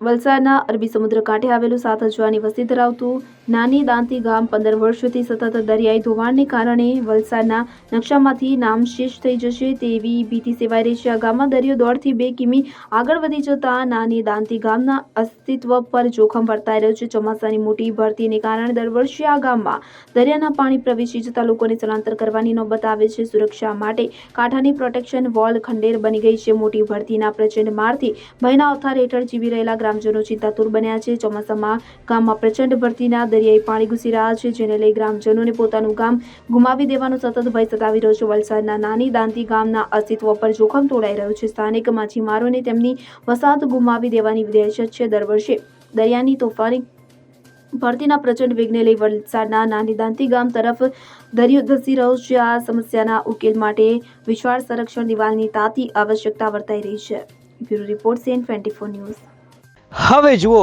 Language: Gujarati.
વલસાડના અરબી સમુદ્ર કાંઠે આવેલું સાત હજારની વસ્તી ધરાવતું નાની દાંતી ગામ પંદર વર્ષોથી સતત દરિયાઈ ધોવાણને કારણે વલસાડના નકશામાંથી નામશેષ થઈ જશે તેવી ભીતિ સેવાઈ રહી છે. આ ગામમાં દરિયો દોઢથી બે કિમી આગળ વધી જતા નાની દાંતી ગામના અસ્તિત્વ પર જોખમ વર્તાઈ રહ્યું છે. ચોમાસાની મોટી ભરતીને કારણે દર વર્ષે આ ગામમાં દરિયાના પાણી પ્રવેશી જતા લોકોને સ્થળાંતર કરવાની નોબત આવે છે. સુરક્ષા માટે કાંઠાની પ્રોટેક્શન વોલ ખંડેર બની ગઈ છે. મોટી ભરતીના પ્રચંડ મારથી ભયના અથાર હેઠળ જીવી રહેલા ગ્રામજનો ચિંતાતુર બન્યા છે. ચોમાસામાં ગામમાં પ્રચંડ ભરતીના દરિયાઈ પાણી ઘૂસી રહ્યા છે, જેને લઈ ગ્રામજનોને પોતાનું ગામ ગુમાવી દેવાનો સતત ભય સતાવી રહ્યો છે. વલસાડના નાની દાંતી ગામના અસ્તિત્વ પર જોખમ તોડાઈ રહ્યું છે. સ્થાનિક માછીમારોને તેમની વસાહત ગુમાવી દેવાની દહેશત છે દર વર્ષે. દરિયાની તોફાની ભરતીના પ્રચંડ વેગને લઈ વલસાડના નાની દાંતી ગામ તરફ દરિયો ધસી રહ્યો છે. આ સમસ્યાના ઉકેલ માટે વિશાળ સંરક્ષણ દિવાલની તાતી આવશ્યકતા વર્તાઈ રહી છે. Bureau report CN twenty news. હવે જુઓ